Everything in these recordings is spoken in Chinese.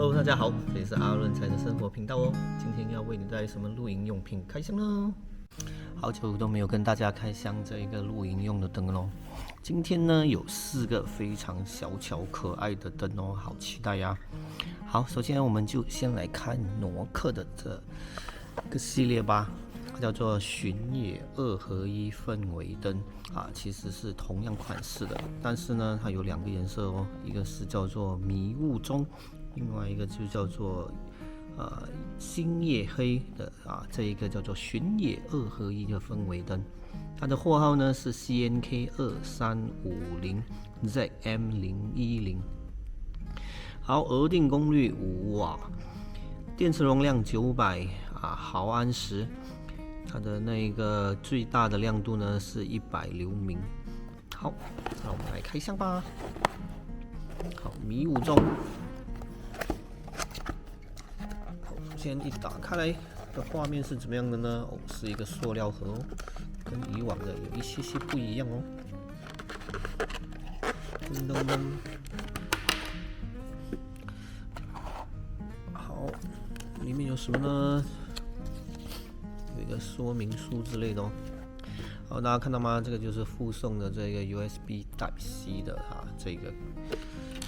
Hello，大家好，这里是阿伦才的生活频道哦。今天要为你带来什么露营用品开箱呢？好久都没有跟大家开箱这一个露营用的灯喽。今天呢有四个非常小巧可爱的灯哦，好期待呀！好，首先我们就先来看挪克的这个系列吧，叫做巡野二合一氛围灯啊，其实是同样款式的，但是呢它有两个颜色哦，一个是叫做迷雾中，另外一个就叫做。呃，星夜黑的啊，这一个叫做巡野二合一的氛围灯，它的货号呢是 CNK 二三五零 ZM 零一零。好，额定功率五瓦，电池容量九百啊毫安时，它的那个最大的亮度呢是一百流明。好，那我们来开箱吧。好，迷雾中。先一打开来的画面是怎么样的呢？哦，是一个塑料盒哦，跟以往的有一些些不一样哦。噔噔噔，好，里面有什么呢？有一个说明书之类的哦。好，大家看到吗？这个就是附送的这个 USB Type C 的啊，这个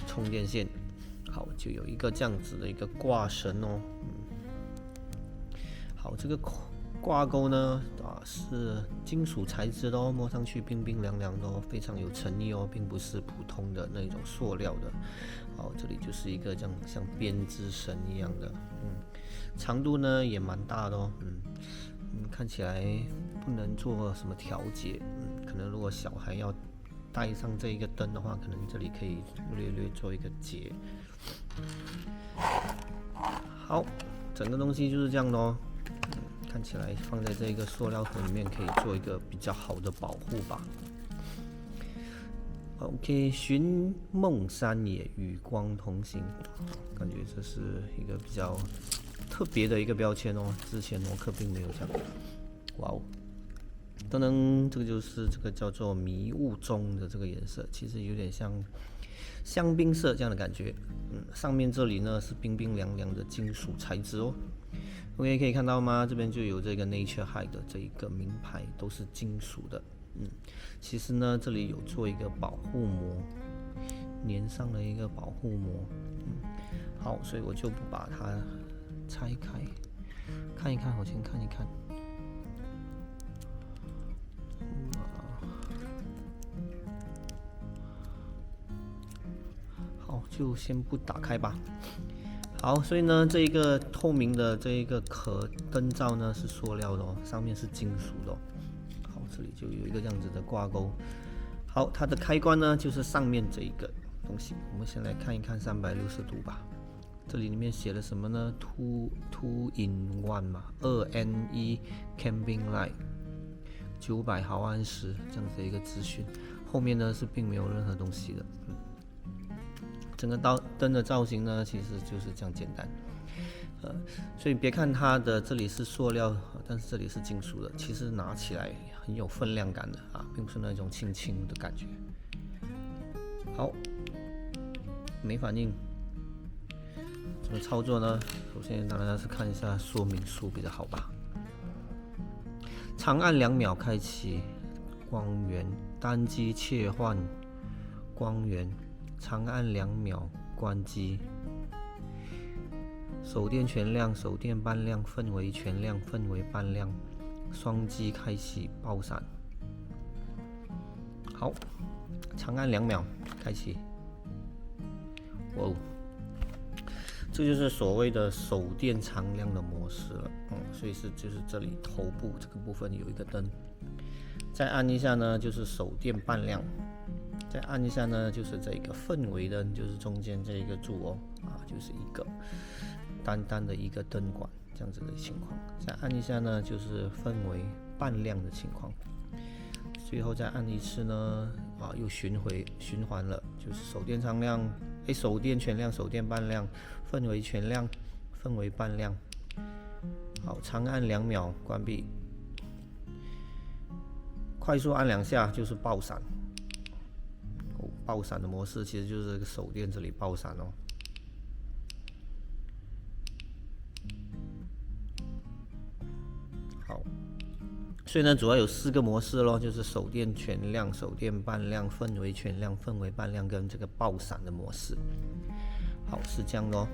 充电线。好，就有一个这样子的一个挂绳哦。好，这个挂钩呢啊是金属材质的哦，摸上去冰冰凉凉的哦，非常有诚意哦，并不是普通的那种塑料的。好，这里就是一个这样像编织绳一样的，嗯，长度呢也蛮大的哦，嗯嗯，看起来不能做什么调节，嗯，可能如果小孩要带上这一个灯的话，可能这里可以略略做一个结。好，整个东西就是这样的哦。看起来放在这个塑料盒里面，可以做一个比较好的保护吧。OK，寻梦山野，与光同行，感觉这是一个比较特别的一个标签哦。之前诺克并没有这样。哇哦，噔噔，这个就是这个叫做迷雾中的这个颜色，其实有点像香槟色这样的感觉。嗯，上面这里呢是冰冰凉凉的金属材质哦。OK，可以看到吗？这边就有这个 Nature High 的这一个名牌，都是金属的。嗯，其实呢，这里有做一个保护膜，粘上了一个保护膜。嗯，好，所以我就不把它拆开，看一看，我先看一看。好，就先不打开吧。好，所以呢，这一个透明的这一个壳灯罩呢是塑料的哦，上面是金属的哦。好，这里就有一个这样子的挂钩。好，它的开关呢就是上面这一个东西。我们先来看一看三百六十度吧。这里里面写了什么呢？Two two in one 嘛，二 N 一 camping light，九百毫安时这样子一个资讯。后面呢是并没有任何东西的。嗯。整个刀灯的造型呢，其实就是这样简单，呃，所以别看它的这里是塑料，但是这里是金属的，其实拿起来很有分量感的啊，并不是那种轻轻的感觉。好，没反应，怎么操作呢？首先当然是看一下说明书比较好吧。长按两秒开启光源，单击切换光源。长按两秒关机，手电全亮，手电半亮，氛围全亮，氛围半亮，双击开启爆闪。好，长按两秒开启。哦，这就是所谓的手电常亮的模式了。嗯，所以是就是这里头部这个部分有一个灯，再按一下呢，就是手电半亮。再按一下呢，就是这个氛围灯，就是中间这一个柱哦，啊，就是一个单单的一个灯管这样子的情况。再按一下呢，就是氛围半亮的情况。最后再按一次呢，啊，又巡回循环了，就是手电常亮，哎，手电全亮，手电半亮，氛围全亮，氛围半亮。好，长按两秒关闭，快速按两下就是爆闪。爆闪的模式其实就是这个手电这里爆闪哦好所以呢主要有四个模式咯就是手电全亮手电半亮氛围全亮氛围半亮跟这个爆闪的模式好是这样的哦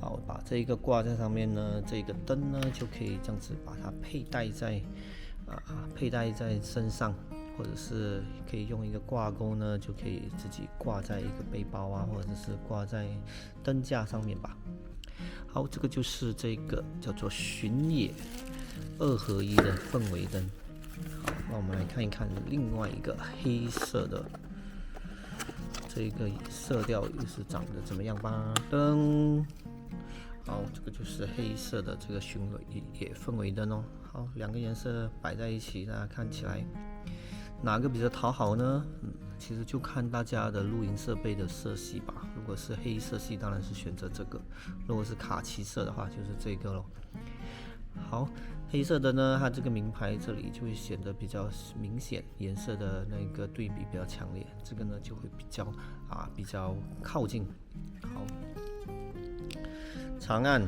好把这一个挂在上面呢这个灯呢就可以这样子把它佩戴在啊佩戴在身上或者是可以用一个挂钩呢，就可以自己挂在一个背包啊，或者是挂在灯架上面吧。好，这个就是这个叫做巡野。二合一的氛围灯，好，那我们来看一看另外一个黑色的，这个色调又是长得怎么样吧？灯，好，这个就是黑色的这个巡野氛围灯哦。好，两个颜色摆在一起，大家看起来哪个比较讨好呢？嗯，其实就看大家的录音设备的色系吧。如果是黑色系，当然是选择这个；如果是卡其色的话，就是这个喽。好。黑色的呢，它这个名牌这里就会显得比较明显，颜色的那个对比比较强烈。这个呢就会比较啊比较靠近。好，长按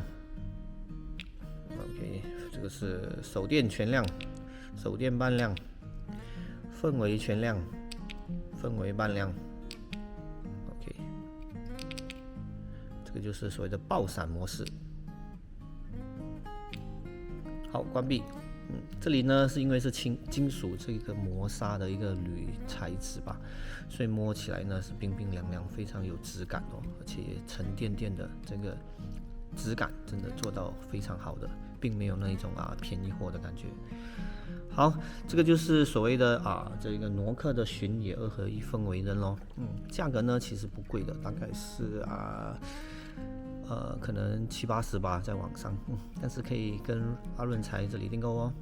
，OK，这个是手电全亮，手电半亮，氛围全亮，氛围半亮。OK，这个就是所谓的爆闪模式。好，关闭。嗯，这里呢是因为是金金属这个磨砂的一个铝材质吧，所以摸起来呢是冰冰凉凉，非常有质感哦，而且沉甸甸的这个质感真的做到非常好的，并没有那一种啊便宜货的感觉。好，这个就是所谓的啊这个挪克的巡野二合一氛围灯咯。嗯，价格呢其实不贵的，大概是啊。呃，可能七八十吧，在网上，嗯，但是可以跟阿润财这里订购哦。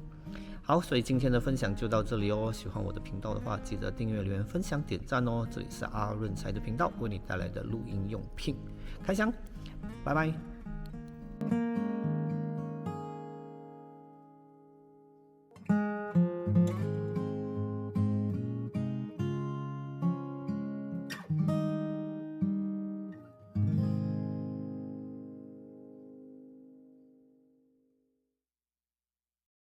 好，所以今天的分享就到这里哦。喜欢我的频道的话，记得订阅、留言、分享、点赞哦。这里是阿润财的频道，为你带来的录音用品开箱，拜拜。